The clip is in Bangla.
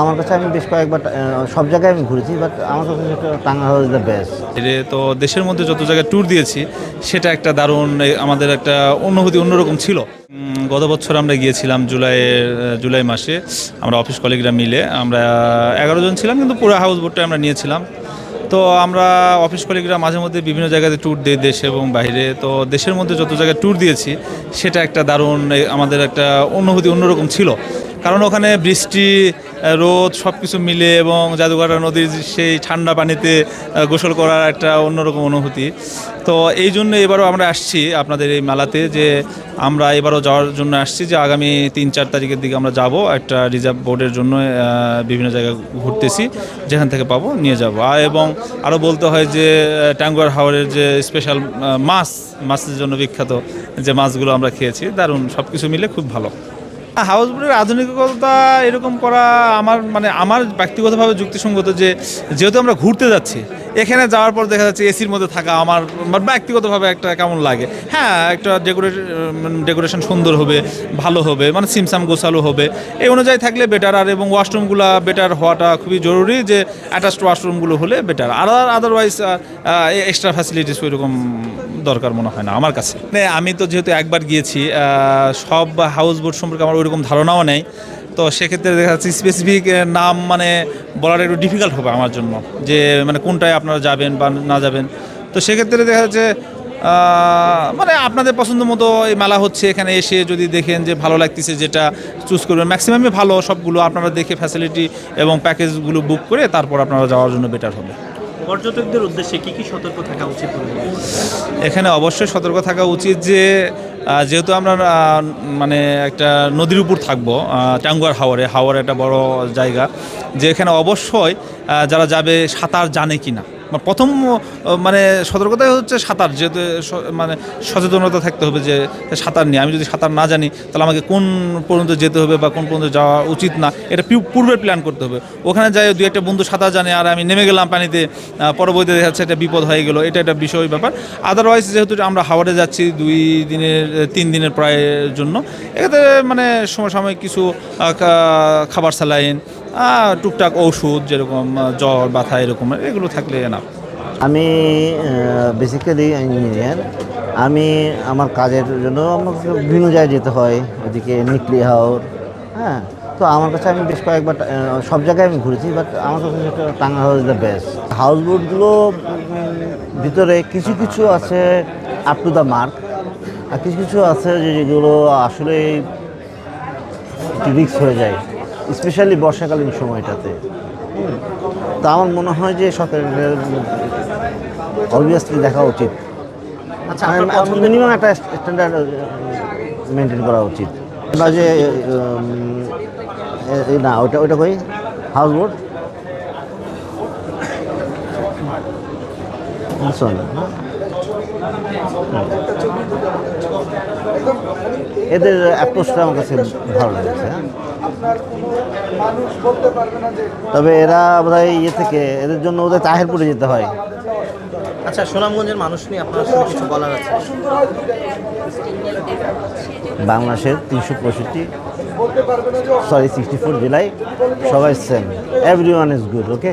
আমার কাছে আমি বেশ কয়েকবার সব জায়গায় আমি ঘুরেছি বাট আমার কাছে সেটা টাঙ্গা হাউস দ্য বেস্ট এরে তো দেশের মধ্যে যত জায়গায় ট্যুর দিয়েছি, সেটা একটা দারুণ আমাদের একটা অনুভূতি অন্যরকম ছিল। গত বছর আমরা গিয়েছিলাম জুলাইয়ের জুলাই মাসে, আমরা অফিস কলিগরা মিলে, আমরা এগারো জন ছিলাম, কিন্তু পুরো হাউস বোটটা আমরা নিয়েছিলাম। তো আমরা অফিস কলিগরা মাঝে মধ্যে বিভিন্ন জায়গাতে ট্যুর দিই দেশে এবং বাইরে তো দেশের মধ্যে যত জায়গায় ট্যুর দিয়েছি, সেটা একটা দারুণ আমাদের একটা অনুভূতি অন্যরকম ছিল। কারণ ওখানে বৃষ্টি রোদ সব কিছু মিলে এবং জাদুঘাটা নদীর সেই ঠান্ডা পানিতে গোসল করার একটা অন্যরকম অনুভূতি। তো এই জন্য এবারও আমরা আসছি আপনাদের এই মেলাতে যে আমরা এবারও যাওয়ার জন্য আসছি যে আগামী তিন চার তারিখের দিকে আমরা যাব একটা রিজার্ভ বোর্ডের জন্য বিভিন্ন জায়গায় ঘুরতেছি যেখান থেকে পাবো নিয়ে যাব। আর এবং আরও বলতে হয় যে আহ, টাঙ্গুয়ার হাওরের যে স্পেশাল মাছ মাছের জন্য বিখ্যাত যে মাছগুলো আমরা খেয়েছি দারুণ সব কিছু মিলে খুব ভালো। হাউস বোটের আধুনিকতা এরকম করা আমার মানে আমার ব্যক্তিগতভাবে যুক্তিসঙ্গত যে, যেহেতু আমরা ঘুরতে যাচ্ছি এখানে যাওয়ার পর দেখা যাচ্ছে এসির মধ্যে থাকা আমার ব্যক্তিগতভাবে একটা কেমন লাগে? হ্যাঁ একটা ডেকোরেট ডেকোরেশন সুন্দর হবে, ভালো হবে মানে সিমসাম গোছালো হবে। এই অনুযায়ী থাকলে বেটার আর এবং ওয়াশরুমগুলো বেটার হওয়াটা খুবই জরুরি যে অ্যাটাচড ওয়াশরুমগুলো হলে বেটার আর আদারওয়াইজ এক্সট্রা ফ্যাসিলিটিস ওইরকম দরকার মনে হয় না আমার কাছে। মানে আমি তো যেহেতু একবার গিয়েছি সব হাউস বোট সম্পর্কে আমার ওইরকম ধারণাও নেই। তো সেক্ষেত্রে দেখা যাচ্ছে স্পেসিফিক নাম মানে বলাটা একটু ডিফিকাল্ট হবে আমার জন্য, যে মানে কোনটায় আপনারা যাবেন বা না যাবেন। তো সেক্ষেত্রে দেখা যাচ্ছে মানে আপনাদের পছন্দ মতো এই মেলা হচ্ছে, এখানে এসে যদি দেখেন যে ভালো লাগতেছে যেটা চুজ করবেন। ম্যাক্সিমামই ভালো সবগুলো আপনারা দেখে ফ্যাসিলিটি এবং প্যাকেজগুলো বুক করে তারপর আপনারা যাওয়ার জন্য বেটার হবে। পর্যটকদের উদ্দেশ্যে কি কি সতর্ক থাকা উচিত এখানে অবশ্যই সতর্ক থাকা উচিত যে যেহেতু আমরা মানে একটা নদীর উপর থাকব টাঙ্গুয়ার হাওরে হাওয়ার একটা বড় জায়গা, যে এখানে অবশ্যই যারা যাবে সাঁতার জানে কি না প্রথম মানে সতর্কতা হচ্ছে সাঁতার, যেহেতু মানে সচেতনতা থাকতে হবে যে সাঁতার নিয়ে। আমি যদি সাঁতার না জানি, তাহলে আমাকে কোন পর্যন্ত যেতে হবে বা কোন পর্যন্ত যাওয়া উচিত না, এটা পূর্বে প্ল্যান করতে হবে। ওখানে যাই, দুই একটা বন্ধু সাঁতার জানে, আর আমি নেমে গেলাম পানিতে পরবর্তীতে দেখা যাচ্ছে একটা বিপদ হয়ে গেলো। এটা একটা বিষয়, ব্যাপার। আদারওয়াইজ যেহেতু আমরা হাওড়ে যাচ্ছি দুই দিনের, তিন দিনের প্রায় জন্য এক্ষেত্রে মানে সমসাময়িক কিছু খাবার স্যালাইন টুকটাক ঔষধ যেরকম জ্বর, ব্যথা এরকম, এগুলো থাকলে না। আমি বেসিক্যালি ইঞ্জিনিয়ার আমি আমার কাজের জন্য আমাকে বিভিন্ন জায়গায় যেতে হয়, ওদিকে নিকলি হাওর হ্যাঁ। তো আমার কাছে আমি বেশ কয়েকবার সব জায়গায় আমি ঘুরেছি বাট আমার কাছে সেটা Tanga house the best house বোটগুলো ভিতরে কিছু কিছু আছে আপ টু দ্য মার্ক আর কিছু কিছু আছে যেগুলো আসলে রিক্স হয়ে যায়। স্পেশালি বর্ষাকালীন সময়টাতে। তা আমার মনে হয় যে সরকারের অবভিয়াসলি দেখা উচিত। আচ্ছা মিনিমাম একটা স্ট্যান্ডার্ড মেনটেন করা উচিত। বা যে না ওটা ওটা কই? হাউস বোট এদের অ্যাপ্রোচটা আমার কাছে ভালো লেগেছে হ্যাঁ। তবে এরা বোধহয় ইয়ে থেকে এদের জন্য ওদের তাহেরপুরে যেতে হয়। আচ্ছা সুনামগঞ্জের মানুষ নিয়ে আপনার কিছু বলার আছে? বাংলাদেশের তিনশো পঁয়ষট্টি সরি সিক্সটি ফোর জেলায় সবাই same everyone is good okay